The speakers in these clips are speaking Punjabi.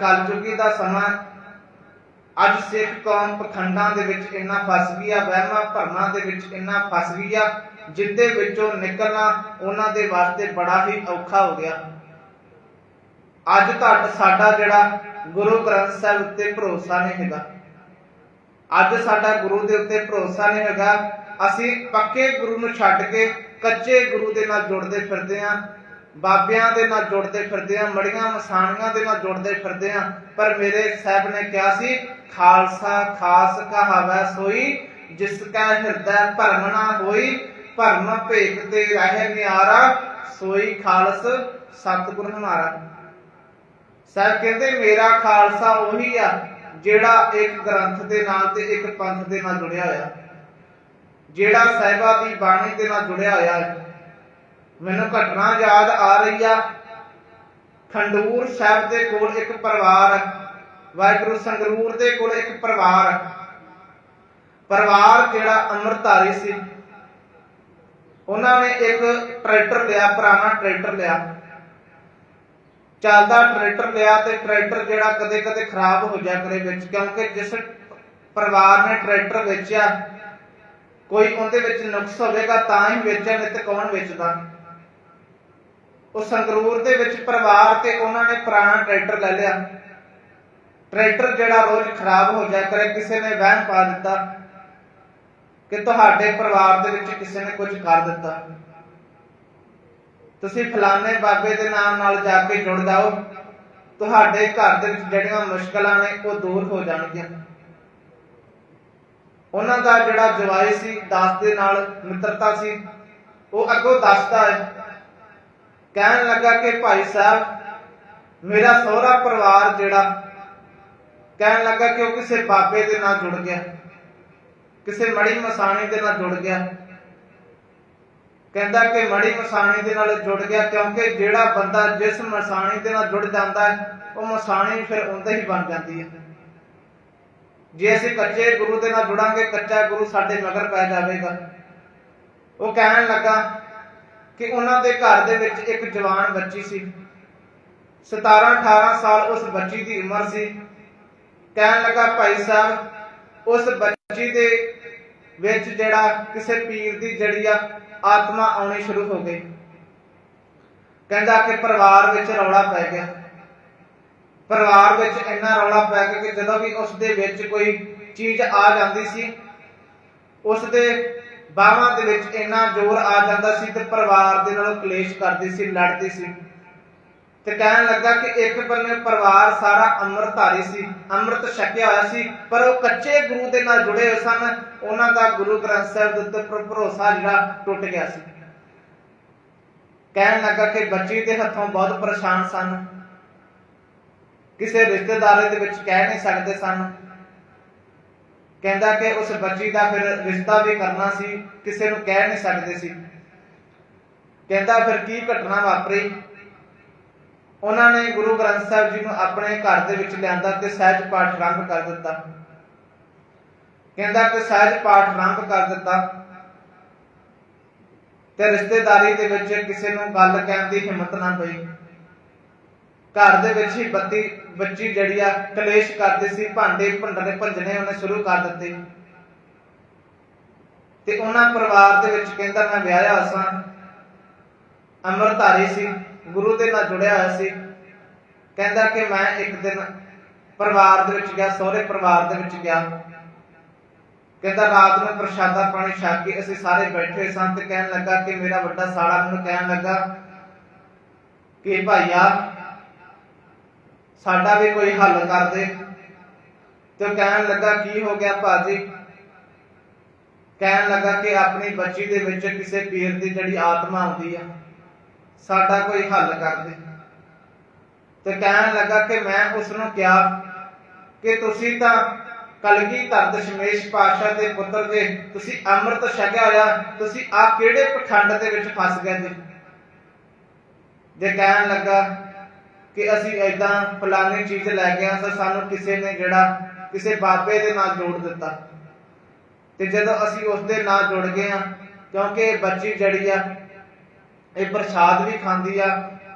ਕਲਯੁਗੀ ਦਾ ਸਮਾਂ ਅੱਜ ਸਿੱਖ ਕੌਮ ਪਖੰਡਾਂ ਦੇ ਵਿੱਚ ਇੰਨਾ ਫਸ ਗਈ ਆ, ਵਹਿਮਾਂ ਭਰਮਾਂ ਦੇ ਵਿੱਚ ਇੰਨਾ ਫਸ ਗਈ ਆ, ਜਿੱਦੇ ਵਿੱਚੋਂ ਨਿਕਲਣਾ ਉਹਨਾਂ ਦੇ ਵਾਸਤੇ ਬੜਾ ਹੀ ਔਖਾ ਹੋ ਗਿਆ। ਅੱਜ ਤੱਕ ਸਾਡਾ ਜਿਹੜਾ ਗੁਰੂ ਗ੍ਰੰਥ ਸਾਹਿਬ ਉੱਤੇ ਭਰੋਸਾ ਨਹੀਂ ਹੈਗਾ। ਅੱਜ ਸਾਡਾ ਗੁਰੂ ਦੇ ਉੱਤੇ ਭਰੋਸਾ ਨਹੀਂ ਹੈਗਾ। ਅਸੀਂ ਪੱਕੇ ਗੁਰੂ ਨੂੰ ਛੱਡ ਕੇ ਕੱਚੇ ਗੁਰੂ ਦੇ ਨਾਲ ਜੁੜਦੇ ਫਿਰਦੇ ਆਂ ਬਾਬਿਆਂ ਦੇ ਨਾਲ ਜੁੜਦੇ ਫਿਰਦੇ ਆਂ ਮੜੀਆਂ ਮਸਾਣੀਆਂ ਦੇ ਨਾਲ ਜੁੜਦੇ ਫਿਰਦੇ ਆਂ ਪਰ ਮੇਰੇ ਸਾਹਿਬ ਨੇ ਕਿਹਾ ਸੀ, ਖਾਲਸਾ ਖਾਸ ਕਹਾਵੈ ਸੋਈ, ਜਿਸ ਕਾ ਹਿਰਦੈ ਭਰਮ ਨਾ ਹੋਈ, ਭਰਮ ਭੇਖ ਤੇ ਰਹਿ ਨਿਆਰਾ, ਸੋਈ ਖਾਲਸ ਸਤਿਗੁਰ ਹਮਾਰਾ। ਸਾਹਿਬ ਕਹਿੰਦੇ, ਮੇਰਾ ਖਾਲਸਾ ਉਹੀ ਆ, ਜਿਹੜਾ ਇੱਕ ਗ੍ਰੰਥ ਦੇ ਨਾਲ ਤੇ ਇੱਕ ਪੰਥ ਦੇ ਨਾਲ ਜੁੜਿਆ ਹੋਇਆ। ਜਿਹੜਾ ਸਾਹਿਬਾ ਦੀ ਬਾਣੀ ਦੇ ਨਾਲ ਜੁੜਿਆ ਹੋਇਆ ਹੈ। ਮੈਨੂੰ ਘਟਨਾ ਯਾਦ ਆ ਰਹੀ ਆ। ਖੰਡੂਰ ਸਾਹਿਬ ਦੇ ਕੋਲ ਇੱਕ ਪਰਿਵਾਰ, ਵਾਹਿਗੁਰੂ ਸੰਗਰੂਰ ਦੇ ਕੋਲ ਇੱਕ ਪਰਿਵਾਰ। ਪਰਿਵਾਰ ਜਿਹੜਾ ਅੰਮ੍ਰਿਤਧਾਰੀ ਸੀ। ਉਹਨਾਂ ਨੇ ਇੱਕ ਟਰੈਕਟਰ ਲਿਆ, ਪੁਰਾਣਾ ਟਰੈਕਟਰ ਲਿਆ। ਚੱਲਦਾ ਟਰੈਕਟਰ ਲਿਆ ਤੇ ਟਰੈਕਟਰ ਜਿਹੜਾ ਕਦੇ ਕਦੇ ਖਰਾਬ ਹੋ ਜਾ ਕਰੇ ਵਿੱਚ, ਕਿਉਂਕਿ ਜਿਸ ਪਰਿਵਾਰ ਨੇ ਟਰੈਕਟਰ ਵੇਚਿਆ, ਕੋਈ ਉਹਦੇ ਵਿੱਚ ਨੁਕਸ ਹੋਵੇਗਾ ਤਾਂ ਹੀ ਵੇਚਿਆ, ਨਹੀਂ ਤੇ ਕੌਣ ਵੇਚਦਾ? ਉਹ ਸੰਗਰੂਰ ਦੇ ਵਿੱਚ ਪਰਿਵਾਰ ਤੇ ਉਹਨਾਂ ਨੇ ਪੁਰਾਣਾ ਟਰੈਕਟਰ ਲੈ ਲਿਆ। ਟਰੈਕਟਰ ਜਿਹੜਾ ਰੋਜ਼ ਖਰਾਬ ਹੋ ਜਾ ਕਰੇ, ਕਿਸੇ ਨੇ ਵਹਿਮ ਪਾ ਦਿੱਤਾ ਕਿ ਤੁਹਾਡੇ ਪਰਿਵਾਰ ਦੇ ਵਿੱਚ ਕਿਸੇ ਨੇ ਕੁਝ ਕਰ ਦਿੱਤਾ। ਤੁਸੀਂ ਫਲਾਣੇ ਬਾਬੇ ਦੇ ਨਾਮ ਨਾਲ ਜਾ ਕੇ ਜੁੜ ਜਾਓ। ਤੁਹਾਡੇ ਘਰ ਦੇ ਵਿੱਚ ਜਿਹੜੀਆਂ ਮੁਸ਼ਕਲਾਂ ਨੇ, ਉਹ ਦੂਰ ਹੋ ਜਾਣਗੀਆਂ। ਉਹਨਾਂ ਦਾ ਜਿਹੜਾ ਜਵਾਈ ਸੀ, ਦਾਸ ਦੇ ਨਾਲ ਮਿੱਤਰਤਾ ਸੀ, ਉਹ ਅੱਗੋਂ ਦੱਸਦਾ ਹੈ ਕਹਿਣ ਲੱਗਾ ਕਿ ਭਾਈ ਸਾਹਿਬ, ਮੇਰਾ ਸਹੁਰਾ ਪਰਿਵਾਰ ਜਿਹੜਾ, ਕਹਿਣ ਲੱਗਾ ਕਿ ਉਹ ਕਿਸੇ ਬਾਬੇ ਦੇ ਨਾਲ ਜੁੜ ਗਿਆ, ਕਿਸੇ ਮੜੀ ਮਸਾਣੀ ਦੇ ਨਾਲ ਜੁੜ ਗਿਆ। ਕਹਿੰਦਾ ਕਿ ਮੜੀ ਮਸਾਣੀ ਦੇ ਨਾਲ ਜੁੜ ਗਿਆ ਕਿਉਂਕਿ ਜਿਹੜਾ ਬੰਦਾ ਜਿਸ ਮਸਾਣੀ ਦੇ ਨਾਲ ਜੁੜ ਜਾਂਦਾ ਹੈ, ਉਹ ਮਸਾਣੀ ਫਿਰ ਉਹਦਾ ਹੀ ਬਣ ਜਾਂਦੀ ਹੈ। ਜੇ ਅਸੀਂ ਕੱਚੇ ਗੁਰੂ ਦੇ ਨਾਲ ਜੁੜਾਂਗੇ, ਕੱਚਾ ਗੁਰੂ ਸਾਡੇ ਮਗਰ ਪੈ ਜਾਵੇਗਾ। ਉਹ ਕਹਿਣ ਲੱਗਾ ਕਿ ਉਹਨਾਂ ਦੇ ਘਰ ਦੇ ਵਿੱਚ ਇੱਕ ਜਵਾਨ ਬੱਚੀ ਸੀ। 17 18 ਸਾਲ ਉਸ ਬੱਚੀ ਦੀ ਉਮਰ ਸੀ। ਕਹਿਣ ਲੱਗਾ, ਭਾਈ ਸਾਹਿਬ, ਉਸ ਬੱਚੀ ਦੇ ਵਿੱਚ ਜਿਹੜਾ ਕਿਸੇ ਪੀਰ ਦੀ ਜੜੀ ਆ, ਆਤਮਾ ਆਉਣੀ ਸ਼ੁਰੂ ਹੋ ਗਈ। ਕਹਿੰਦਾ ਕਿ ਪਰਿਵਾਰ ਵਿੱਚ ਰੌਲਾ ਪੈ ਗਿਆ। ਪਰਿਵਾਰ ਵਿੱਚ ਇੰਨਾ ਰੌਲਾ ਪੈ ਗਿਆ ਕਿ ਜਦੋਂ ਵੀ ਉਸ ਦੇ ਵਿੱਚ ਕੋਈ ਚੀਜ਼ ਆ ਜਾਂਦੀ ਸੀ, ਉਸ ਦੇ ਬਾਹਾਂ ਦੇ ਵਿੱਚ ਇੰਨਾ ਜ਼ੋਰ ਆ ਜਾਂਦਾ ਸੀ ਤੇ ਪਰਿਵਾਰ ਦੇ ਨਾਲ ਕਲੇਸ਼ ਕਰਦੀ ਸੀ, ਲੜਦੀ ਸੀ। ਤੇ ਕਹਿਣ ਲੱਗਾ ਕਿ ਇੱਕ ਬੰਨੇ ਪਰਿਵਾਰ ਸਾਰਾ ਅੰਮ੍ਰਿਤਧਾਰੀ ਸੀ, ਅੰਮ੍ਰਿਤ ਛਕਿਆ ਹੋਇਆ ਸੀ, ਪਰ ਉਹ ਕੱਚੇ ਗੁਰੂ ਦੇ ਨਾਲ ਜੁੜੇ ਹੋਏ ਸਨ। ਉਹਨਾਂ ਦਾ ਗੁਰੂ ਗ੍ਰੰਥ ਸਾਹਿਬ ਦੇ ਉੱਤੇ ਭਰੋਸਾ ਜਿਹੜਾ ਟੁੱਟ ਗਿਆ ਸੀ। ਕਹਿਣ ਲੱਗਾ ਕਿ ਬੱਚੀ ਦੇ ਹੱਥੋਂ ਬਹੁਤ ਪਰੇਸ਼ਾਨ ਸਨ। ਕਿਸੇ ਰਿਸ਼ਤੇਦਾਰੇ ਦੇ ਵਿੱਚ ਕਹਿ ਨਹੀਂ ਸਕਦੇ ਸਨ। ਕਹਿੰਦਾ ਕਿ ਉਸ ਬੱਚੀ ਦਾ ਫਿਰ ਰਿਸ਼ਤਾ ਵੀ ਕਰਨਾ ਸੀ, ਕਿਸੇ ਨੂੰ ਕਹਿ ਨਹੀਂ ਸਕਦੇ ਸੀ। ਕਹਿੰਦਾ ਫਿਰ ਕੀ ਘਟਨਾ ਵਾਪਰੀ? ਉਹਨਾਂ ਨੇ ਗੁਰੂ ਗ੍ਰੰਥ ਸਾਹਿਬ ਜੀ ਨੂੰ ਆਪਣੇ ਘਰ ਦੇ ਵਿੱਚ ਲਿਆਂਦਾ ਤੇ ਸਹਿਜ ਪਾਠ ਆਰੰਭ ਕਰ ਦਿੱਤਾ। ਕਹਿੰਦਾ ਕਿ ਸਹਿਜ ਪਾਠ ਆਰੰਭ ਕਰ ਦਿੱਤਾ ਤੇ ਰਿਸ਼ਤੇਦਾਰੀ ਦੇ ਵਿੱਚ ਕਿਸੇ ਨੂੰ ਗੱਲ ਕਹਿਣ ਦੀ ਹਿੰਮਤ ਨਾ ਪਈ। ਘਰ ਦੇ ਵਿੱਚ ਹੀ ਬੱਤੀ ਬੱਚੀ ਜਿਹੜੀ ਆ ਕਲੇਸ਼ ਕਰਦੀ ਸੀ, ਭਾਂਡੇ ਭੰਡਣੇ ਭੰਜਣੇ ਉਹਨੇ ਸ਼ੁਰੂ ਕਰ ਦਿੱਤੇ। ਤੇ ਉਹਨਾਂ ਪਰਿਵਾਰ ਦੇ ਵਿੱਚ ਕਹਿੰਦਾ, ਮੈਂ ਵਿਆਹਿਆ ਸਾਂ। ਅੰਮ੍ਰਿਤਧਾਰੀ ਸੀ। ਗੁਰੂ ਦੇ ਨਾਲ ਜੁੜਿਆ ਹੋਇਆ ਸੀ। ਕਹਿੰਦਾ ਕਿ ਮੈਂ ਇੱਕ ਦਿਨ ਪਰਿਵਾਰ ਦੇ ਵਿੱਚ ਗਿਆ, ਸਹੁਰੇ ਪਰਿਵਾਰ ਦੇ ਵਿੱਚ ਗਿਆ। ਕਹਿੰਦਾ, ਰਾਤ ਨੂੰ ਪ੍ਰਸ਼ਾਦਾ ਪਾਣੀ ਛਕ ਕੇ ਅਸੀਂ ਸਾਰੇ ਬੈਠੇ ਸਾਂ ਤੇ ਕਹਿਣ ਲੱਗਾ ਕਿ ਮੇਰਾ ਵੱਡਾ ਸਾਲਾ ਮੈਨੂੰ ਕਹਿਣ ਲੱਗਾ ਕਿ ਭਾਈਆ ਸਾਡਾ ਵੀ ਕੋਈ ਹੱਲ ਕਰ ਦੇ। ਤੇ ਕਹਿਣ ਲੱਗਾ, ਕੀ ਹੋ ਗਿਆ ਭਾਜੀ? ਕਹਿਣ ਲੱਗਾ ਕਿ ਆਪਣੀ ਬੱਚੀ ਦੇ ਵਿੱਚ ਕਿਸੇ ਪੀਰ ਦੀ ਜਿਹੜੀ ਆਤਮਾ ਆਉਂਦੀ ਆ, ਸਾਡਾ ਕੋਈ ਹੱਲ ਕਰ ਦੇ। ਤੇ ਕਹਿਣ ਲੱਗਾ ਕਿ ਮੈਂ ਉਸ ਨੂੰ ਕਿਹਾ ਕਿ ਤੁਸੀਂ ਤਾਂ ਕਲਗੀ ਕਲਗੀਧਰ ਦਸ਼ਮੇਸ਼ ਪਾਤਸ਼ਾਹ ਦੇ ਪੁੱਤਰ ਦੇ, ਤੁਸੀਂ ਅੰਮ੍ਰਿਤ ਛਕਿਆ ਹੋਇਆ, ਤੁਸੀਂ ਆ ਕਿਹੜੇ ਪਖੰਡ ਦੇ ਵਿੱਚ ਫਸ ਗਏ ਜੀ? ਜੇ ਕਹਿਣ ਲੱਗਾ ਕਿ ਅਸੀਂ ਐਦਾਂ ਫਲਾਣੀ ਚੀਜ਼ ਲੈ ਕੇ ਆਏ ਸਾਨੂੰ ਕਿਸੇ ਨੇ ਜਿਹੜਾ ਕਿਸੇ ਬਾਬੇ ਦੇ ਨਾਲ ਜੋੜ ਦਿੱਤਾ। ਤੇ ਜਦੋਂ ਅਸੀਂ ਉਸ ਦੇ ਨਾਲ ਜੁੜ ਗਏ ਆ ਕਿਉਂਕਿ ਬੱਚੀ ਜੜੀ ਆ, ਇਹ ਪ੍ਰਸ਼ਾਦ ਵੀ ਖਾਂਦੀ ਆ,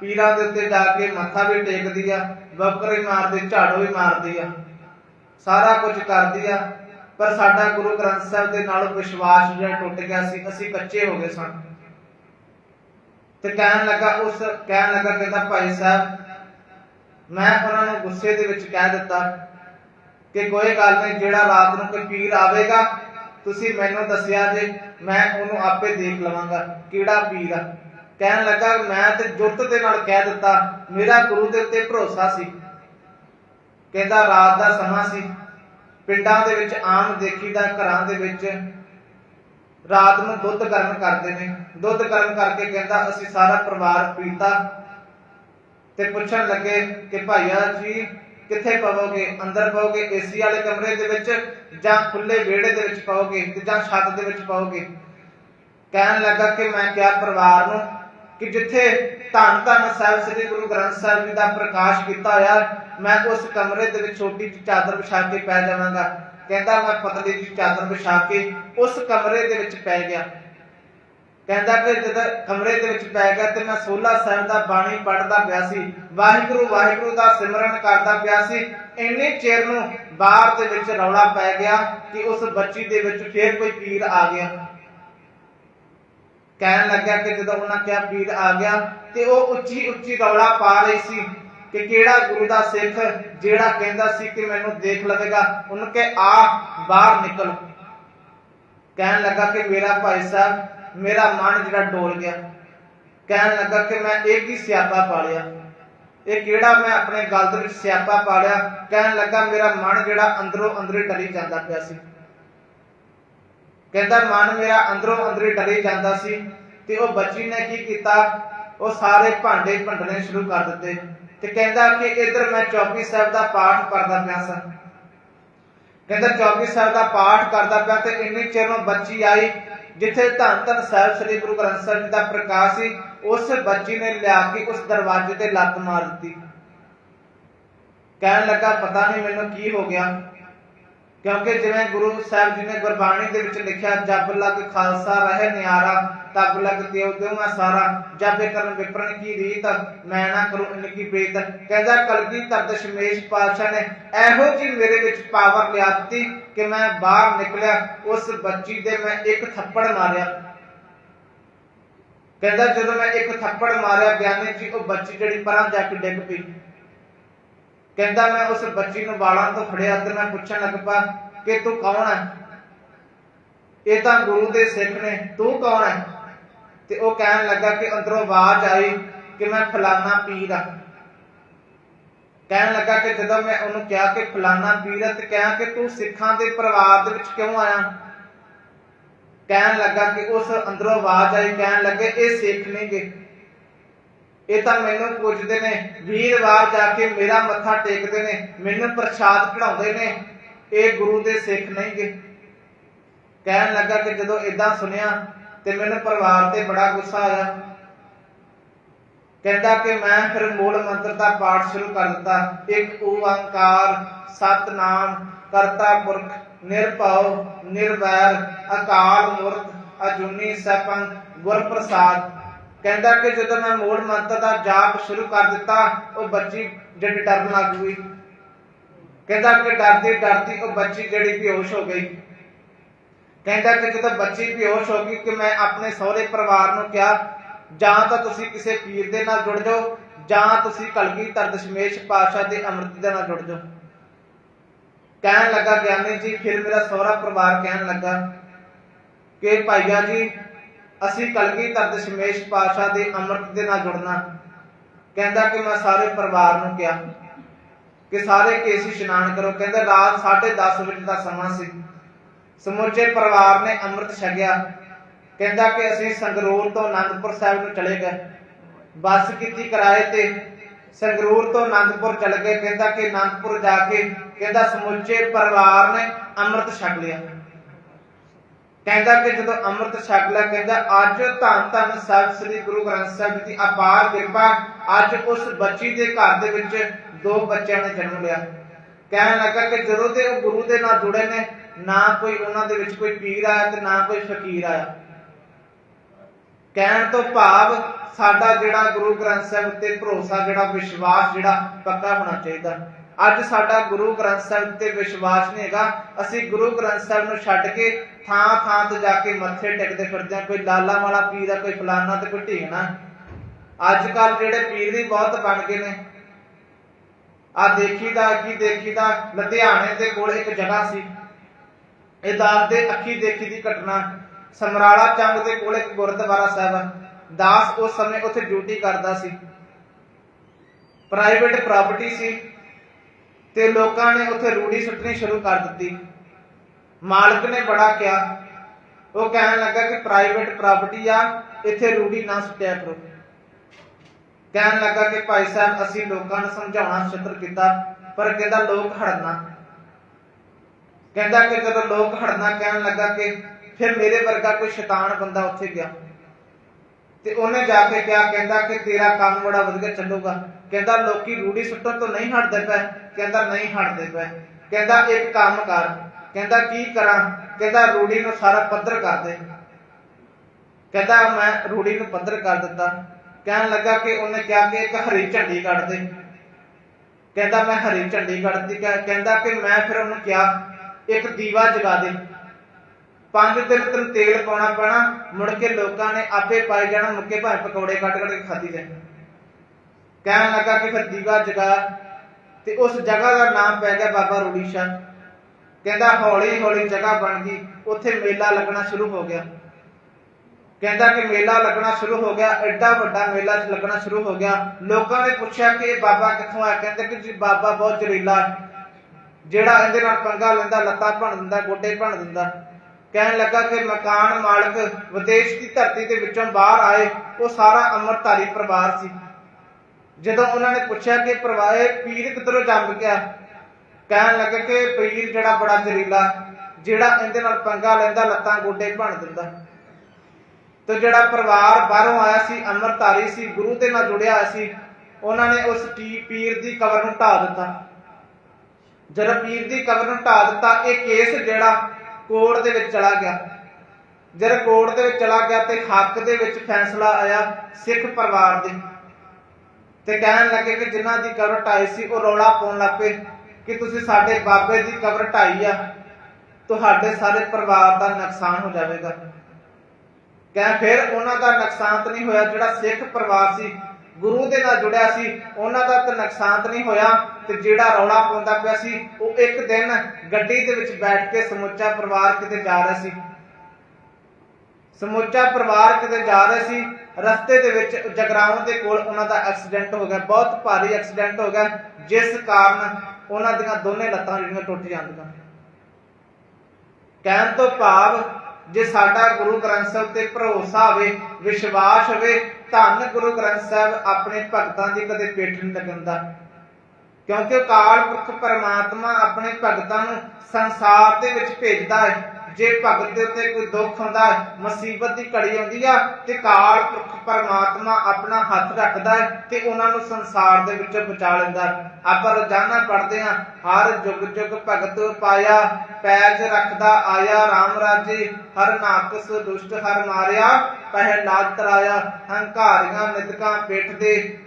ਪੀਰਾਂ ਦੇ ਉੱਤੇ ਜਾ ਕੇ ਮੱਥਾ ਵੀ ਟੇਕਦੀ ਆ, ਬੱਕਰੇ ਮਾਰਦੀ, ਝਾੜੂ ਵੀ ਮਾਰਦੀ ਆ, ਸਾਰਾ ਕੁਝ ਕਰਦੀ ਆ। ਪਰ ਸਾਡਾ ਗੁਰੂ ਗ੍ਰੰਥ ਸਾਹਿਬ ਦੇ ਨਾਲ ਵਿਸ਼ਵਾਸ ਜਿਹੜਾ ਟੁੱਟ ਗਿਆ ਸੀ, ਅਸੀਂ ਕੱਚੇ ਹੋ ਗਏ ਸਨ ਤੇ ਕਹਿਣ ਲੱਗਾ ਉਸ, ਕਹਿਣ ਲੱਗਾ ਕਹਿੰਦਾ ਭਾਈ ਸਾਹਿਬ ਮੈਂ ਉਹਨਾਂ ਨੂੰ ਗੁੱਸੇ ਦੇ ਵਿੱਚ ਕਹਿ ਦਿੱਤਾ ਕਿ ਕੋਈ ਗੱਲ ਨਹੀਂ, ਜਿਹੜਾ ਰਾਤ ਨੂੰ ਕੋਈ ਪੀਰ ਆਵੇਗਾ, ਤੁਸੀਂ ਮੈਨੂੰ ਦੱਸਿਆ ਜੇ, ਮੈਂ ਉਹਨੂੰ ਆਪੇ ਦੇਖ ਲਵਾਂਗਾ, ਕਿਹੜਾ ਪੀਰ ਆ। ਕਹਿਣ ਲੱਗਾ, ਮੈਂ ਤੇ ਜੁਰਤ ਦੇ ਨਾਲ ਕਹਿ ਦਿੱਤਾ, ਮੇਰਾ ਗੁਰੂ ਦੇ ਉੱਤੇ ਭਰੋਸਾ ਸੀ। ਕਹਿੰਦਾ, ਰਾਤ ਦਾ ਸਮਾਂ ਸੀ। ਪਿੰਡਾਂ ਦੇ ਵਿੱਚ ਆਮ ਦੇਖੀਦਾ, ਘਰਾਂ ਦੇ ਵਿੱਚ ਰਾਤ ਨੂੰ ਦੁੱਧ ਗਰਮ ਕਰਦੇ ਨੇ। ਦੁੱਧ ਗਰਮ ਕਰਕੇ ਕਹਿੰਦਾ, ਅਸੀਂ ਸਾਰਾ ਪਰਿਵਾਰ ਪੀਤਾ। ਤੇ ਪੁੱਛਣ ਲੱਗੇ ਕਿ ਭਾਈਆ ਜੀ, ਕਿੱਥੇ ਪਵੋਗੇ ਅੰਦਰ ਪਵੋਗੇ ਏਸੀ ਵਾਲੇ ਕਮਰੇ ਦੇ ਵਿੱਚ ਜਾਂ ਖੁੱਲੇ ਵਿਹੜੇ ਦੇ ਵਿੱਚ ਪਵੋਗੇ ਤੇ ਜਾਂ ਛੱਤ ਦੇ ਵਿੱਚ ਪਵੋਗੇ ਕਹਿਣ ਲੱਗਾ ਕਿ ਮੈਂ ਕਿਹਾ ਪਰਿਵਾਰ ਨੂੰ ਕਿ ਜਿੱਥੇ ਧੰਨ ਧੰਨ ਸਾਹਿਬ, ਸ੍ਰੀ ਗੁਰੂ ਗ੍ਰੰਥ ਸਾਹਿਬ ਜੀ ਦਾ ਪ੍ਰਕਾਸ਼ ਕੀਤਾ ਹੋਇਆ, ਮੈਂ ਉਸ ਕਮਰੇ ਦੇ ਵਿੱਚ ਛੋਟੀ ਜਿਹੀ ਚਾਦਰ ਵਿਛਾ ਕੇ ਪੈ ਜਾਵਾਂਗਾ। ਕਹਿੰਦਾ ਮੈਂ ਪਤਲੀ ਜਿਹੀ ਚਾਦਰ ਵਿਛਾ ਕੇ ਉਸ ਕਮਰੇ ਦੇ ਵਿੱਚ ਪੈ ਗਿਆ। ਕਹਿੰਦਾ ਕਿ ਜਦ ਕਮਰੇ ਦੇ ਵਿੱਚ ਪੈ ਗਿਆ ਤੇ ਮੈਂ ਸੋਲਾ ਸਾਹਿਬ ਦਾ ਬਾਣੀ ਪੜ੍ਹਦਾ ਪਿਆ ਸੀ, ਵਾਹਿਗੁਰੂ ਵਾਹਿਗੁਰੂ ਦਾ ਸਿਮਰਨ ਕਰਦਾ ਪਿਆ ਸੀ, ਇੰਨੇ ਚਿਰ ਨੂੰ ਬਾਹਰ ਦੇ ਵਿੱਚ ਰੌਲਾ ਪੈ ਗਿਆ ਕਿ ਉਸ ਬੱਚੀ ਦੇ ਵਿੱਚ ਫੇਰ ਕੋਈ ਪੀਰ ਆ ਗਿਆ। ਕਹਿਣ ਲੱਗਾ ਕਿ ਜਦੋਂ ਉਹਨਾਂ ਕਿਹਾ ਪੀਰ ਆ ਗਿਆ ਤੇ ਉਹ ਉੱਚੀ ਉੱਚੀ ਰੌਲਾ ਪਾ ਰਹੀ ਸੀ ਕਿ ਕਿਹੜਾ ਗੁਰੂ ਦਾ ਸਿੱਖ ਜਿਹੜਾ ਕਹਿੰਦਾ ਸੀ ਕਿ ਮੈਨੂੰ ਦੇਖ ਲਵੇਗਾ, ਉਹਨੂੰ ਕਿ ਆ, ਬਾਹਰ ਨਿਕਲ। ਕਹਿਣ ਲੱਗਾ ਕਿ ਮੇਰਾ ਭਾਈ ਸਾਹਿਬ ਮੇਰਾ ਮਨ ਜਿਹੜਾ ਡੋਲ ਗਿਆ। ਕਹਿਣ ਲੱਗਾ ਕਿ ਮੈਂ ਇਹ ਕੀ ਸਿਆਪਾ ਪਾ ਲਿਆ ਇਹ ਕਿਹੜਾ ਮੈਂ ਆਪਣੇ ਗਲ ਦੇ ਵਿੱਚ ਸਿਆਪਾ ਪਾ ਲਿਆ ਕਹਿਣ ਲੱਗਾ ਮੇਰਾ ਮਨ ਜਿਹੜਾ ਅੰਦਰੋਂ ਅੰਦਰੇ ਡਰੀ ਜਾਂਦਾ ਪਿਆ ਸੀ। ਕਹਿੰਦਾ ਮਨ ਮੇਰਾ ਅੰਦਰੋਂ ਅੰਦਰੇ ਡਰੀ ਜਾਂਦਾ ਸੀ ਤੇ ਉਹ ਬੱਚੀ ਨੇ ਕੀ ਕੀਤਾ? ਉਹ ਸਾਰੇ ਭਾਂਡੇ ਭੰਡਣੇ ਸ਼ੁਰੂ ਕਰ ਦਿੱਤੇ ਤੇ ਕਹਿੰਦਾ ਕਿ ਇੱਧਰ ਮੈਂ ਚੌਕੀ ਸਾਹਿਬ ਦਾ ਪਾਠ ਕਰਦਾ ਪਿਆ ਸਾਂ। ਕਹਿੰਦਾ ਚੌਕੀ ਸਾਹਿਬ ਦਾ ਪਾਠ ਕਰਦਾ ਪਿਆ ਤੇ ਇੰਨੇ ਚਿਰ ਨੂੰ ਬੱਚੀ ਆਈ, ਜਿੱਥੇ ਧੰਨ ਧੰਨ ਸਾਹਿਬ ਸ੍ਰੀ ਗੁਰੂ ਗ੍ਰੰਥ ਸਾਹਿਬ ਜੀ ਦਾ ਪ੍ਰਕਾਸ਼ ਸੀ, ਉਸ ਬੱਚੀ ਨੇ ਲਿਆ ਕੇ ਉਸ ਦਰਵਾਜ਼ੇ ਤੇ ਲੱਤ ਮਾਰ ਦਿੱਤੀ। ਕਹਿਣ ਲੱਗਾ, ਪਤਾ ਨਹੀਂ ਮੈਨੂੰ ਕੀ ਹੋ ਗਿਆ। ਕਿਉਂਕਿ ਜਿਵੇਂ ਗੁਰੂ ਸਾਹਿਬ ਜੀ ਨੇ ਗੁਰਬਾਣੀ ਦੇ ਵਿੱਚ ਲਿਖਿਆ, ਜਬ ਲਗ ਖਾਲਸਾ ਰਹਿ ਨਿਆਰਾ, ਤਬ ਲਗ ਤਿਉ ਤਿਉ ਮੈਂ ਸਾਰਾ। ਜਬੇ ਕਰਨ ਵਿਪਰਨ ਕੀ ਰੀਤ, ਮੈਂ ਨਾ ਕਰੂੰ ਇਨ ਕੀ ਬੇਦ ਕਹਿੰਦਾ, ਕਲਗੀ ਤਰ ਦਸ਼ਮੇਸ਼ ਪਾਤਸ਼ਾਹ ਨੇ ਇਹੋ ਜੀ ਮੇਰੇ ਵਿੱਚ ਪਾਵਰ ਲਿਆ ਦਿੱਤੀ ਕਿ ਮੈਂ ਬਾਹਰ ਨਿਕਲਿਆ, ਉਸ ਬੱਚੀ ਦੇ ਮੈਂ ਇੱਕ ਥੱਪੜ ਮਾਰਿਆ। ਕਹਿੰਦਾ, ਜਦੋਂ ਮੈਂ ਇੱਕ ਥੱਪੜ ਮਾਰਿਆ ਗਿਆਨੀ ਜੀ, ਉਹ ਬੱਚੀ ਜਿਹੜੀ ਪਰਾਂ ਜਾ ਕੇ ਡਿੱਗ ਪਈ। ਕਹਿੰਦਾ ਮੈਂ ਉਸ ਬੱਚੀ ਨੂੰ ਵਾਲਾਂ ਤੋਂ ਫੜਿਆ ਤੇ ਮੈਂ ਪੁੱਛਣ ਲੱਗ ਪਿਆ ਕਿ ਤੂੰ ਕੌਣ ਹੈ? ਇਹ ਤਾਂ ਗੁਰੂ ਦੇ ਸਿੱਖ ਨੇ, ਤੂੰ ਕੌਣ ਹੈ? ਤੇ ਉਹ ਕਹਿਣ ਲੱਗਾ ਕਿ ਅੰਦਰੋਂ ਆਵਾਜ਼ ਆਈ ਕਿ ਮੈਂ ਫਲਾਨਾ ਪੀਰ ਆ ਕਹਿਣ ਲੱਗਾ ਕਿ ਜਦੋਂ ਮੈਂ ਉਹਨੂੰ ਕਿਹਾ ਕਿ ਫਲਾਨਾ ਪੀਰ ਆ ਤੇ ਕਿਹਾ ਕਿ ਤੂੰ ਸਿੱਖਾਂ ਦੇ ਪਰਿਵਾਰ ਦੇ ਵਿੱਚ ਕਿਉਂ ਆਇਆ? ਕਹਿਣ ਲੱਗਾ ਕਿ ਉਸ ਅੰਦਰੋਂ ਆਵਾਜ਼ ਆਈ, ਕਹਿਣ ਲੱਗੇ, ਇਹ ਸਿੱਖ ਨਹੀਂਗੇ ਇਹ ਤਾਂ ਮੈਨੂੰ ਪੁੱਛਦੇ ਨੇ ਵੀਰਵਾਰ ਜਾ ਕੇ ਮੇਰਾ ਮੱਥਾ ਟੇਕਦੇ ਨੇ, ਮੈਨੂੰ ਪ੍ਰਸ਼ਾਦ ਚੜਾਉਂਦੇ ਨੇ। ਇਹ ਗੁਰੂ ਦੇ ਸਿੱਖ ਨਹੀਂਗੇ ਕਹਿਣ ਲੱਗਾ ਕਿ ਜਦੋਂ ਇਦਾਂ ਸੁਣਿਆ ਤੇ ਮੈਨੂੰ ਪਰਿਵਾਰ ਤੇ ਬੜਾ ਗੁੱਸਾ ਆਇਆ। ਕਹਿੰਦਾ ਕਿ ਮੈਂ ਫਿਰ ਮੂਲ ਮੰਤਰ ਦਾ ਪਾਠ ਸ਼ੁਰੂ ਕਰ ਦਿੱਤਾ। ਇੱਕ ਓੰਕਾਰ, ਸਤਨਾਮ, ਕਰਤਾ ਪੁਰਖ, ਨਿਰਭਉ, ਨਿਰਵੈਰ, ਅਕਾਲ ਮੂਰਤ ਅਜੂਨੀ ਸੈਭੰ ਗੁਰ ਪ੍ਰਸਾਦ ਕਹਿੰਦਾ ਕਿ ਜਦੋਂ ਮੈਂ ਮੂਲ ਮੰਤਰ ਦਾ ਜਾਪ ਸ਼ੁਰੂ ਕਰ ਦਿੱਤਾ, ਉਹ ਬੱਚੀ ਜਿਹੜੀ ਡਰਨ ਲੱਗ ਗਈ। ਕਹਿੰਦਾ ਕਿ ਡਰਦੀ ਡਰਦੀ ਉਹ ਬੱਚੀ ਜਿਹੜੀ ਬੇਹੋਸ਼ ਹੋ ਗਈ। ਕਹਿੰਦਾ ਕਿ ਜਦੋਂ ਬੱਚੀ ਬੇਹੋਸ਼ ਹੋ ਗਈ ਕਿ ਮੈਂ ਆਪਣੇ ਸਹੁਰੇ ਪਰਿਵਾਰ ਨੂੰ ਕਿਹਾ, ਜਾਂ ਤਾਂ ਤੁਸੀਂ ਕਿਸੇ ਪੀਰ ਦੇ ਨਾਲ ਜੁੜ ਜਾਓ, ਜਾਂ ਤੁਸੀਂ ਕਲਗੀਧਰ ਦਸ਼ਮੇਸ਼ ਪਾਤਸ਼ਾਹ ਦੇ ਅੰਮ੍ਰਿਤ ਦੇ ਨਾਲ ਜੁੜ ਜਾਓ। ਕਹਿਣ ਲੱਗਾ, ਗਿਆਨੀ ਜੀ, ਫਿਰ ਮੇਰਾ ਸਹੁਰਾ ਪਰਿਵਾਰ ਕਹਿਣ ਲੱਗਾ ਕਿ ਭਾਈਆ ਜੀ ਅਸੀਂ ਕਲਗੀਧਰ ਦਸ਼ਮੇਸ਼ ਪਾਤਸ਼ਾਹ ਦੇ ਅੰਮ੍ਰਿਤ ਦੇ ਨਾਲ ਜੁੜਨਾ। ਕਹਿੰਦਾ ਕਿ ਮੈਂ ਸਾਰੇ ਪਰਿਵਾਰ ਨੂੰ ਕਿਹਾ ਕਿ ਸਾਰੇ ਕੇਸੀ ਇਸ਼ਨਾਨ ਕਰੋ। ਕਹਿੰਦਾ ਰਾਤ 10:30 ਵਜੇ ਦਾ ਸਮਾਂ ਸੀ। ਸਮੁੱਚੇ ਪਰਿਵਾਰ ਨੇ ਅੰਮ੍ਰਿਤ ਛਕਿਆ। ਕਹਿੰਦਾ ਕਿ ਅਸੀਂ ਸੰਗਰੂਰ ਤੋਂ ਅਨੰਦਪੁਰ ਸਾਹਿਬ ਨੂੰ ਚਲੇ ਗਏ। ਬੱਸ ਕੀਤੀ ਕਿਰਾਏ ਤੇ ਸੰਗਰੂਰ ਤੋਂ ਅਨੰਦਪੁਰ ਚਲੇ ਗਏ। ਕਹਿੰਦਾ ਕਿ ਅਨੰਦਪੁਰ ਜਾ ਕੇ ਕਹਿੰਦਾ ਸਮੁੱਚੇ ਪਰਿਵਾਰ ਨੇ ਅੰਮ੍ਰਿਤ ਛਕ ਲਿਆ। ਕਹਿੰਦਾ ਕਿ ਜਦੋਂ ਅੰਮ੍ਰਿਤ ਛਕ ਲਿਆ, ਕਹਿੰਦਾ ਅੱਜ ਧੰਨ ਧੰਨ ਸਾਹਿਬ ਸ੍ਰੀ ਗੁਰੂ ਗ੍ਰੰਥ ਸਾਹਿਬ ਜੀ ਦੀ ਅਪਾਰ ਕਿਰਪਾ, ਅੱਜ ਉਸ ਬੱਚੀ ਦੇ ਘਰ ਦੇ ਵਿੱਚ ਦੋ ਬੱਚਿਆਂ ਨੇ ਜਨਮ ਲਿਆ। ਕਹਿਣ ਲੱਗਾ ਕਿ ਜਦੋਂ ਤੇ ਉਹ ਗੁਰੂ ਦੇ ਨਾਲ ਜੁੜੇ ਨੇ, ਨਾ ਕੋਈ ਉਹਨਾਂ ਦੇ ਵਿੱਚ ਕੋਈ ਪੀਰ ਆਇਆ ਤੇ ਨਾ ਕੋਈ ਫਕੀਰ ਆਇਆ। ਕਹਿਣ ਤੋਂ ਭਾਵ ਸਾਡਾ ਜਿਹੜਾ ਗੁਰੂ ਗ੍ਰੰਥ ਸਾਹਿਬ ਤੇ ਭਰੋਸਾ, ਜਿਹੜਾ ਵਿਸ਼ਵਾਸ, ਜਿਹੜਾ ਪੱਕਾ ਹੋਣਾ ਚਾਹੀਦਾ। ਅੱਜ ਸਾਡਾ ਗੁਰੂ ਗ੍ਰੰਥ ਸਾਹਿਬ ਤੇ ਵਿਸ਼ਵਾਸ ਨਹੀਂ ਹੈਗਾ। ਅਸੀਂ ਗੁਰੂ ਗ੍ਰੰਥ ਸਾਹਿਬ ਨੂੰ ਛੱਡ ਕੇ ਥਾਂ ਥਾਂ ਤੇ ਜਾ ਕੇ ਮੱਥੇ ਟੇਕਦੇ ਫਿਰਦੇ ਹਾਂ। ਕੋਈ ਲਾਲਾ ਵਾਲਾ ਪੀਰ ਆ, ਕੋਈ ਫਲਾਨਾ ਤੇ ਕੋਈ ਢੀਂਗਣਾ ਅੱਜ ਕੱਲ ਜਿਹੜੇ ਪੀਰ ਵੀ ਬਹੁਤ ਬਣ ਗਏ ਨੇ। ਆ ਦੇਖੀਦਾ ਕੀ ਦੇਖੀਦਾ, ਲੁਧਿਆਣੇ ਦੇ ਕੋਲ ਇੱਕ ਜਗ੍ਹਾ ਸੀ। ਇਹ ਦਾਸ ਦੇ ਅੱਖੀ ਦੇਖੀ ਦੀ ਘਟਨਾ। ਸਮਰਾਲਾ ਚੰਗ ਦੇ ਕੋਲ ਇੱਕ ਗੁਰਦੁਆਰਾ ਸਾਹਿਬ ਆ। ਦਾਸ ਉਸ ਸਮੇਂ ਉੱਥੇ ਡਿਊਟੀ ਕਰਦਾ ਸੀ। ਪ੍ਰਾਈਵੇਟ ਪ੍ਰਾਪਰਟੀ ਸੀ। ਤੇ ਲੋਕਾਂ ਨੇ ਉੱਥੇ ਰੂੜੀ ਸੁੱਟਣੀ ਸ਼ੁਰੂ ਕਰ ਦਿੱਤੀ। ਮਾਲਕ ਨੇ ਬੜਾ ਕਿਹਾ। ਉਹ ਕਹਿਣ ਲੱਗਾ ਕਿ ਪ੍ਰਾਈਵੇਟ ਪ੍ਰਾਪਰਟੀ ਆ, ਇੱਥੇ ਰੂੜੀ ਨਾ ਸੁੱਟਿਆ ਕਰੋ। ਕਹਿਣ ਲੱਗਾ ਕਿ ਭਾਈ ਸਾਹਿਬ, ਅਸੀਂ ਲੋਕਾਂ ਨੂੰ ਸਮਝਾਉਣਾ ਸ਼ੁਰੂ ਕੀਤਾ, ਪਰ ਕਹਿੰਦਾ ਲੋਕ ਹੜਨਾ। ਕਹਿੰਦਾ ਕਿ ਜਦੋਂ ਲੋਕ ਹੜਨਾ, ਕਹਿਣ ਲੱਗਾ ਕਿ ਫਿਰ ਮੇਰੇ ਵਰਗਾ ਕੋਈ ਸ਼ੈਤਾਨ ਬੰਦਾ ਉੱਥੇ ਗਿਆ। ਤੇ ਉਹਨੇ ਜਾ ਕੇ ਕਿਹਾ, ਕਹਿੰਦਾ ਕਿ ਤੇਰਾ ਕੰਮ ਬੜਾ ਵਧੀਆ ਚੱਲੂਗਾ। ਕਹਿੰਦਾ ਲੋਕੀ ਰੂੜੀ ਸੁੱਟਣ ਤੋਂ ਨਹੀਂ ਹਟਦੇ ਪਏ। ਕਹਿੰਦਾ ਨਹੀਂ ਹਟਦੇ ਪਏ। ਕਹਿੰਦਾ ਇੱਕ ਕੰਮ ਕਰ। ਕਹਿੰਦਾ ਕੀ ਕਰਾਂ? ਕਹਿੰਦਾ ਰੂੜੀ ਨੂੰ ਸਾਰਾ ਪੱਧਰ ਕਰ ਦੇ। ਕਹਿੰਦਾ ਮੈਂ ਰੂੜੀ ਨੂੰ ਪੱਧਰ ਕਰ ਦਿੱਤਾ। ਕਹਿਣ ਲੱਗਾ ਕਿ ਉਹਨੇ ਕਿਹਾ ਕਿ ਇੱਕ ਹਰੀ ਝੰਡੀ ਕੱਢ ਦੇ। ਕਹਿੰਦਾ ਮੈਂ ਹਰੀ ਝੰਡੀ ਕੱਢਦੀ ਕਹਿ- ਕਹਿੰਦਾ ਕਿ ਮੈਂ ਫਿਰ ਉਹਨੂੰ ਕਿਹਾ, ਇੱਕ ਦੀਵਾ ਜਗਾ ਦੇ। ਪੰਜ ਦਿਨ ਤੈਨੂੰ ਤੇਲ ਪਾਉਣਾ ਪੈਣਾ। ਮੁੜ ਕੇ ਲੋਕਾਂ ਨੇ ਆਪੇ ਪਾਈ ਜਾਣਾ, ਮੁੱਕੇ ਭਾਵੇਂ ਪਕੌੜੇ ਕੱਟ ਕੱਟ ਕੇ ਖਾਧੀ ਜਾਣ। ਕਹਿਣ ਲੱਗਾ ਕਿ ਫਿਰ ਦੀਵਾ ਜਗਾ ਤੇ ਉਸ ਜਗ੍ਹਾ ਦਾ ਨਾਮ ਪੈ ਗਿਆ ਬਾਬਾ ਰੂੜੀ ਕਹਿੰਦਾ ਹੌਲੀ ਹੌਲੀ ਜਗ੍ਹਾ ਬਣ ਗਈ, ਉੱਥੇ ਮੇਲਾ ਲੱਗਣਾ ਸ਼ੁਰੂ ਹੋ ਗਿਆ। ਕਹਿੰਦਾ ਕਿ ਮੇਲਾ ਲੱਗਣਾ ਸ਼ੁਰੂ ਹੋ ਗਿਆ, ਐਡਾ ਵੱਡਾ ਮੇਲਾ ਲੱਗਣਾ ਸ਼ੁਰੂ ਹੋ ਗਿਆ। ਲੋਕਾਂ ਨੇ ਪੁੱਛਿਆ ਕਿ ਬਾਬਾ ਕਿੱਥੋਂ ਆਇਆ? ਕਹਿੰਦੇ ਕਿ ਜੀ ਬਾਬਾ ਬਹੁਤ ਜ਼ਰੀਲਾ ਜਿਹੜਾ ਇਹਦੇ ਨਾਲ ਪੰਗਾ ਲੈਂਦਾ, ਲੱਤਾਂ ਭੰਨ ਦਿੰਦਾ, ਗੋਡੇ ਭੰਨ ਦਿੰਦਾ। ਕਹਿਣ ਲੱਗਾ ਕਿ ਮਕਾਨ ਮਾਲਕ ਵਿਦੇਸ਼ ਦੀ ਧਰਤੀ ਦੇ ਵਿੱਚੋਂ ਬਾਹਰ ਆਏ, ਉਹ ਸਾਰਾ ਅੰਮ੍ਰਿਤਧਾਰੀ ਪਰਿਵਾਰ ਸੀ। ਜਦੋਂ ਉਹਨਾਂ ਨੇ ਪੁੱਛਿਆ ਕਿ ਪਰਿਵਾਰ ਪੀਰ ਕਿਧਰੋਂ ਜੰਮ ਗਿਆ? ਕਹਿਣ ਲੱਗੇ ਕਿ ਪੀਰ ਜਿਹੜਾ ਬੜਾ ਜ਼ਰੀਲਾ ਜਿਹੜਾ ਇਹਦੇ ਨਾਲ ਪੰਗਾ ਲੈਂਦਾ, ਲੱਤਾਂ ਗੋਡੇ ਭੰਨ ਦਿੰਦਾ। ਤੇ ਜਿਹੜਾ ਪਰਿਵਾਰ ਬਾਹਰੋਂ ਆਇਆ ਸੀ, ਅੰਮ੍ਰਿਤਧਾਰੀ ਸੀ, ਗੁਰੂ ਦੇ ਨਾਲ ਜੁੜਿਆ ਹੋਇਆ ਸੀ, ਉਹਨਾਂ ਨੇ ਉਸ ਟੀ ਪੀਰ ਦੀ ਕਬਰ ਨੂੰ ਢਾ ਦਿੱਤਾ। ਜਦੋਂ ਪੀਰ ਦੀ ਕਬਰ ਨੂੰ ਢਾ ਦਿੱਤਾ, ਇਹ ਕੇਸ ਜਿਹੜਾ ਕੋਰਟ ਦੇ ਵਿੱਚ ਚਲਾ ਗਿਆ। ਜਦ ਕੋਰਟ ਦੇ ਵਿੱਚ ਚਲਾ ਗਿਆ ਤੇ ਹੱਕ ਦੇ ਵਿੱਚ ਫੈਸਲਾ ਆਇਆ ਸਿੱਖ ਪਰਿਵਾਰ ਦੇ। ਤੇ ਕਹਿਣ ਲੱਗੇ ਕਿ ਜਿਨ੍ਹਾਂ ਦੀ ਕਬਰ ਢਾਈ ਸੀ, ਉਹ ਰੌਲਾ ਪਾਉਣ ਲੱਗ ਪਏ ਕਿ ਤੁਸੀਂ ਸਾਡੇ ਬਾਬੇ ਦੀ ਕਬਰ ਢਾਈ ਆ। ਤੁਹਾਡੇ ਸਾਰੇ ਪਰਿਵਾਰ ਦਾ ਨੁਕਸਾਨ ਹੋ ਜਾਵੇਗਾ। ਕਹਿ ਫਿਰ ਉਹਨਾਂ ਦਾ ਨੁਕਸਾਨ ਤਾਂ ਨਹੀਂ ਹੋਇਆ, ਜਿਹੜਾ ਸਿੱਖ ਪਰਿਵਾਰ ਸੀ, ਗੁਰੂ ਦੇ ਨਾਲ ਜੁੜਿਆ ਸੀ, ਉਹਨਾਂ ਦਾ ਤਾਂ ਨੁਕਸਾਨ ਤਾਂ ਨਹੀਂ ਹੋਇਆ ਤੇ ਜਿਹੜਾ ਰੌਲਾ ਪਾਉਂਦਾ ਪਿਆ ਸੀ, ਉਹ ਇੱਕ ਦਿਨ ਗੱਡੀ ਦੇ ਵਿੱਚ ਬੈਠ ਕੇ ਸਮੁੱਚਾ ਪਰਿਵਾਰ ਕਿਤੇ ਜਾ ਰਿਹਾ ਸੀ। ਸਮੁੱਚਾ ਪਰਿਵਾਰ ਕਿਤੇ ਜਾ ਰਿਹਾ ਸੀ, ਰਸਤੇ ਦੇ ਵਿੱਚ ਜਗਰਾਉਂ ਦੇ ਕੋਲ ਉਹਨਾਂ ਦਾ ਐਕਸੀਡੈਂਟ ਹੋ ਗਿਆ, ਬਹੁਤ ਭਾਰੀ ਐਕਸੀਡੈਂਟ ਹੋ ਗਿਆ, ਜਿਸ ਕਾਰਨ ਉਹਨਾਂ ਦੀਆਂ ਦੋਨੇ ਲੱਤਾਂ ਜਿਹੜੀਆਂ ਟੁੱਟ ਜਾਂਦੀਆਂ। ਕਹਿਣ ਤੋਂ ਭਾਵ, ਜੇ ਸਾਡਾ ਗੁਰੂ ਗ੍ਰੰਥ ਸਾਹਿਬ ਤੇ ਭਰੋਸਾ ਹੋਵੇ, ਵਿਸ਼ਵਾਸ ਹੋਵੇ, ਧੰਨ ਗੁਰੂ ਗ੍ਰੰਥ ਸਾਹਿਬ ਆਪਣੇ ਭਗਤਾਂ ਦੀ ਕਦੇ ਪੇਠ ਨਹੀਂ ਲੱਗਦਾ ਕਿਉਂਕਿ ਕਾਲ ਪੁਰਖ ਪਰਮਾਤਮਾ ਆਪਣੇ ਭਗਤਾਂ ਨੂੰ ਸੰਸਾਰ ਦੇ ਵਿੱਚ ਭੇਜਦਾ ਹੈ। ਜੇ ਭਗਤ ਦੇ ਉੱਤੇ ਕੋਈ ਦੁੱਖ ਹੁੰਦਾ ਹੈ ਮੁਸੀਬਤ ਦੀ ਘੜੀ ਆਉਂਦੀ ਆ, ਤੇ ਕਾਲ ਪੁਰਖ ਪਰਮਾਤਮਾ ਆਪਣਾ ਹੱਥ ਰੱਖਦਾ ਹੈ ਤੇ ਉਹਨਾਂ ਨੂੰ ਸੰਸਾਰ ਦੇ ਵਿੱਚੋਂ ਬਚਾ ਲੈਂਦਾ ਹੈ। ਆਪਾਂ ਰੋਜ਼ਾਨਾ ਪੜ੍ਹਦੇ ਹਾਂ। ਹਰ ਜੁਗ ਜੁਗ ਭਗਤ ਪਾਇਆ, ਪੈਜ ਰੱਖਦਾ ਆਇਆ RAM ਰਾਜੇ, ਹਰ ਨਾਕਸ ਦੁਸ਼ਟ ਹਰ ਮਾਰਿਆ, ਪਹਿ ਲਾਜ ਤਰਾਇਆ, ਹੰਕਾਰੀਆਂ ਨਿਦਕਾਂ ਪਿੱਠ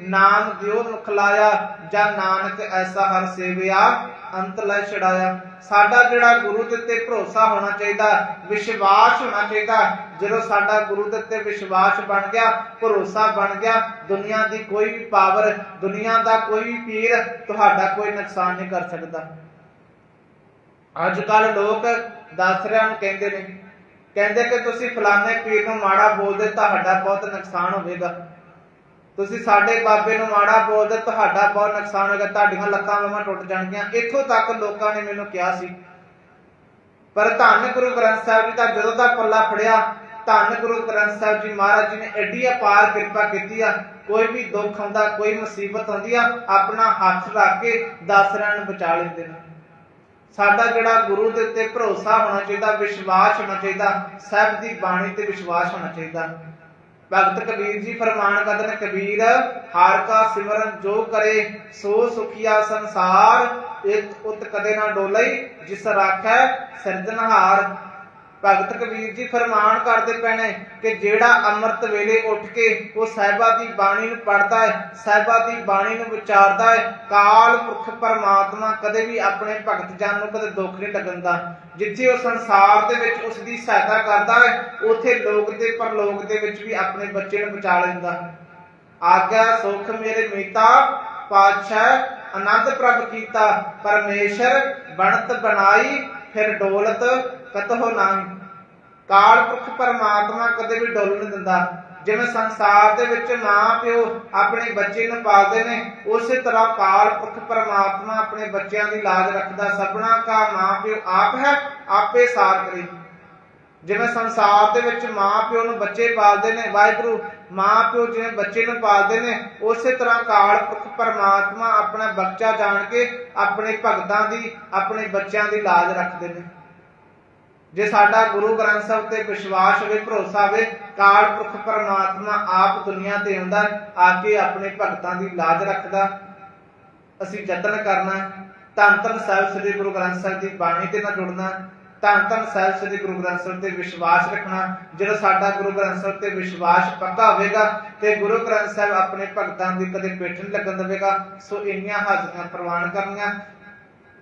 ਨਾਮ ਦਿਓ ਮੁਖ ਲਾਇਆ, ਜਾਂ ਨਾਨਕ ਐਸਾ ਹਰ ਸੇਵਿਆ, ਅੰਤ ਲੈ ਛੜਾਇਆ ਸਾਡਾ ਜਿਹੜਾ ਗੁਰੂ ਦੇ ਉੱਤੇ ਭਰੋਸਾ ਹੋਣਾ ਚਾਹੀਦਾ, ਵਿਸ਼ਵਾਸ ਹੋਣਾ ਚਾਹੀਦਾ ਜਦੋਂ ਸਾਡਾ ਗੁਰੂ ਦੇ ਉੱਤੇ ਵਿਸ਼ਵਾਸ ਬਣ ਗਿਆ, ਭਰੋਸਾ ਬਣ ਗਿਆ, ਦੁਨੀਆ ਦੀ ਕੋਈ ਵੀ ਪਾਵਰ ਦੁਨੀਆ ਦਾ ਕੋਈ ਵੀ ਪੀਰ ਤੁਹਾਡਾ ਕੋਈ ਨੁਕਸਾਨ ਨਹੀਂ ਕਰ ਸਕਦਾ। ਅੱਜ ਕੱਲ ਲੋਕ ਦਾਸਰਿਆਂ ਨੂੰ ਕਹਿੰਦੇ ਨੇ, ਕਹਿੰਦੇ ਕਿ ਤੁਸੀਂ ਫਲਾਣੇ ਪੀਰ ਨੂੰ ਮਾੜਾ ਬੋਲਦੇ, ਤੁਹਾਡਾ ਬਹੁਤ ਨੁਕਸਾਨ ਹੋਵੇਗਾ। ਤੁਸੀਂ ਸਾਡੇ ਬਾਬੇ ਨੂੰ ਮਾੜਾ ਬੋਲਦੇ, ਤੁਹਾਡਾ ਬਹੁਤ ਨੁਕਸਾਨ ਹੋਵੇਗਾ, ਤੁਹਾਡੀਆਂ ਲੱਤਾਂ ਬਾਹਾਂ ਟੁੱਟ ਜਾਣਗੀਆਂ। ਇੱਥੋਂ ਤੱਕ ਲੋਕਾਂ ਨੇ ਮੈਨੂੰ ਕਿਹਾ ਸੀ। ਪਰ ਧੰਨ ਗੁਰੂ ਗ੍ਰੰਥ ਸਾਹਿਬ ਜੀ ਦਾ ਜਦੋਂ ਦਾ ਪੱਲਾ ਫੜਿਆ ਧੰਨ ਗੁਰੂ ਗ੍ਰੰਥ ਸਾਹਿਬ ਜੀ ਮਹਾਰਾਜ ਜੀ ਨੇ ਐਡੀ ਅਪਾਰ ਕਿਰਪਾ ਕੀਤੀ ਆ, ਕੋਈ ਵੀ ਦੁੱਖ ਆਉਂਦਾ, ਕੋਈ ਮੁਸੀਬਤ ਆਉਂਦੀ ਆ, ਆਪਣਾ ਹੱਥ ਰੱਖ ਕੇ ਦਾਸਰਿਆਂ ਨੂੰ ਬਚਾ ਲੈਂਦੇ ਨੇ। ਸਾਡਾ ਜਿਹੜਾ ਗੁਰੂ ਦੇ ਉੱਤੇ ਭਰੋਸਾ ਹੋਣਾ ਚਾਹੀਦਾ, ਵਿਸ਼ਵਾਸ ਹੋਣਾ ਚਾਹੀਦਾ ਸਾਹਿਬ ਦੀ ਬਾਣੀ ਤੇ ਵਿਸ਼ਵਾਸ ਹੋਣਾ ਚਾਹੀਦਾ। ਭਗਤ ਕਬੀਰ ਜੀ ਫਰਮਾਨ ਕਰਦੇ ਨੇ, ਕਬੀਰ, ਹਾਰ ਕਾ ਸਿਮਰਨ ਜੋ ਕਰੇ, ਸੋ ਸੁਖੀਆ ਸੰਸਾਰ, ਇੱਕ ਉਤ ਕਦੇ ਨਾ ਡੋਲਈ, ਜਿਸ ਰਾਖੈ ਸਿਰਜਣਹਾਰ। ਭਗਤ ਕਬੀਰ ਜੀ ਫਰਮਾਨ ਕਰਦੇ ਪਏ ਕਿ ਜਿਹੜਾ ਅੰਮ੍ਰਿਤ ਵੇਲੇ ਉੱਠ ਕੇ ਉਹ ਸਾਹਿਬਾ ਦੀ ਬਾਣੀ ਨੂੰ ਪੜ੍ਹਦਾ ਹੈ, ਸਾਹਿਬਾ ਦੀ ਬਾਣੀ ਨੂੰ ਵਿਚਾਰਦਾ ਹੈ, ਕਾਲ ਪੁਰਖ ਪਰਮਾਤਮਾ ਕਦੇ ਵੀ ਆਪਣੇ ਭਗਤ ਜਨ ਨੂੰ ਕਦੇ ਦੁੱਖ ਨਹੀਂ ਲੱਗਦਾ। ਜਿੱਥੇ ਉਹ ਸੰਸਾਰ ਦੇ ਵਿੱਚ ਉਸ ਦੀ ਸਹਾਇਤਾ ਕਰਦਾ ਹੈ, ਉਥੇ ਲੋਕ ਤੇ ਪਰਲੋਕ ਦੇ ਵਿੱਚ ਵੀ ਆਪਣੇ ਬੱਚੇ ਨੂੰ ਬਚਾ ਲੈਂਦਾ। ਆਗਿਆ ਸੁਖ ਮੇਰੇ ਮੀਤਾ, ਪਾਤਸ਼ਾਹ ਆਨੰਦ ਪ੍ਰਭ ਕੀਤਾ, ਪਰਮੇਸ਼ਰ ਬਣਤ ਬਣਾਈ, ਫਿਰ ਡੋਲਤ ਕਤਹੁ ਨਾਹੀ। ਕਾਲ ਪੁਰਖ ਪਰਮਾਤਮਾ ਕਦੇ ਵੀ ਡੋਲ ਨਹੀਂ ਦਿੰਦਾ। ਜਿਵੇਂ ਸੰਸਾਰ ਦੇ ਵਿੱਚ ਮਾਂ ਪਿਓ ਆਪਣੇ ਬੱਚੇ ਨੂੰ ਪਾਲਦੇ ਨੇ, ਉਸੇ ਤਰ੍ਹਾਂ ਕਾਲ ਪੁਰਖ ਪਰਮਾਤਮਾ ਆਪਣੇ ਬੱਚਿਆਂ ਦੀ ਲਾਜ ਰੱਖਦਾ। ਸਭਨਾ ਕਾ ਮਾਂ ਪਿਓ ਆਪ ਹੈ, ਆਪੇ ਸਾਰ ਕਰੇ। ਜਿਵੇਂ ਸੰਸਾਰ ਦੇ ਵਿੱਚ ਮਾਂ ਪਿਓ ਨੂੰ ਬੱਚੇ ਪਾਲਦੇ ਨੇ, ਵਾਹਿਗੁਰੂ ਮਾਂ ਪਿਓ ਜਿਵੇਂ ਬੱਚੇ ਨੂੰ ਪਾਲਦੇ ਨੇ, ਉਸੇ ਤਰ੍ਹਾਂ ਕਾਲ ਪੁਰਖ ਪਰਮਾਤਮਾ ਆਪਣਾ ਬੱਚਾ ਜਾਣ ਕੇ ਆਪਣੇ ਭਗਤਾਂ ਦੀ, ਆਪਣੇ ਬੱਚਿਆਂ ਦੀ ਲਾਜ ਰੱਖਦੇ ਨੇ। ਜੇ ਸਾਡਾ ਗੁਰੂ ਗ੍ਰੰਥ ਸਾਹਿਬ ਤੇ ਵਿਸ਼ਵਾਸ ਹੋਵੇ, ਭਰੋਸਾ ਹੋਵੇ, ਕਾਲ ਪੁਰਖ ਪਰਮਾਤਮਾ ਆਪ ਦੁਨੀਆ ਤੇ ਆਉਂਦਾ, ਆ ਕੇ ਆਪਣੇ ਭਗਤਾਂ ਦੀ ਲਾਜ ਰੱਖਦਾ। ਅਸੀਂ ਯਤਨ ਕਰਨਾ ਧੰਨ ਧੰਨ ਸਾਹਿਬ, ਸ੍ਰੀ ਗੁਰੂ ਗ੍ਰੰਥ ਸਾਹਿਬ ਦੀ ਬਾਣੀ ਤੇ ਨਾਲ ਜੁੜਨਾ। ਧੰਨ ਧੰਨ ਸਾਹਿਬ ਸ੍ਰੀ ਗੁਰੂ ਗ੍ਰੰਥ ਸਾਹਿਬ ਤੇ ਵਿਸ਼ਵਾਸ ਰੱਖਣਾ ਜਦੋਂ ਸਾਡਾ ਗੁਰੂ ਗ੍ਰੰਥ ਸਾਹਿਬ ਤੇ ਵਿਸ਼ਵਾਸ ਪੱਕਾ ਹੋਵੇਗਾ ਤੇ ਗੁਰੂ ਗ੍ਰੰਥ ਸਾਹਿਬ ਆਪਣੇ ਭਗਤਾਂ ਦੀ ਕਦੇ ਪਿੱਠ ਨਹੀਂ ਲੱਗਣ ਦੇਵੇਗਾ, ਸੋ ਇੰਨੀਆਂ ਹਾਜ਼ਰੀਆਂ ਪ੍ਰਵਾਨ ਕਰਨੀਆਂ,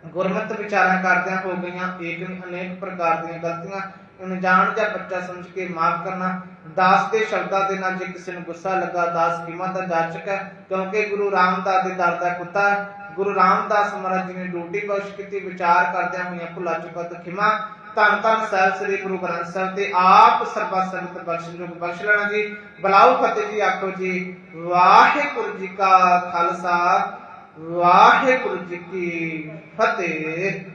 ਗੁਰਮਤ ਵਿਚਾਰਾਂ ਕਰਦਿਆਂ ਹੋ ਗਈਆਂ ਏਕ ਅਨੇਕ ਪ੍ਰਕਾਰ ਦੀਆਂ ਗਲਤੀਆਂ, ਅਣਜਾਣ ਜਾਂ ਬੱਚਾ ਸਮਝ ਕੇ ਮਾਫ ਕਰਨਾ, ਦਾਸ ਦੇ ਸ਼ਬਦਾਂ ਦੇ ਨਾਲ ਜੇ ਕਿਸੇ ਨੂੰ ਗੁੱਸਾ ਲੱਗਾ, ਦਾਸ ਕੀਮਤ ਦਾ ਜਾਚਕ ਹੈ, ਕਿਉਂਕਿ ਗੁਰੂ ਰਾਮਦਾਸ ਦੇ ਦਰ ਦਾ ਕੁੱਤਾ ਗੁਰੂ ਰਾਮਦਾਸ ਮਹਾਰਾਜ ਜੀ ਨੇ ਡਿਊਟੀ ਬਖਸ਼ ਕੀਤੀ, ਵਿਚਾਰ ਕਰਦਿਆਂ ਹੋਈਆਂ ਭੁੱਲਾਂ ਚੁਕਤ ਖਿਮਾ, ਧੰਨ ਧੰਨ ਸਾਹਿਬ ਸ੍ਰੀ ਗੁਰੂ ਗ੍ਰੰਥ ਸਾਹਿਬ ਤੇ ਆਪ ਸਰਬਾ ਸੰਗਤ ਬਖਸ਼ ਜੋ ਬਖਸ਼ ਲੈਣਾ ਜੀ। ਬਲਾਉ ਫਤਿਹ ਜੀ ਆਖੋ ਜੀ। ਵਾਹਿਗੁਰੂ ਜੀ ਕਾ ਖਾਲਸਾ, ਵਾਹਿਗੁਰੂ ਜੀ ਕੀ ਫਤਿਹ।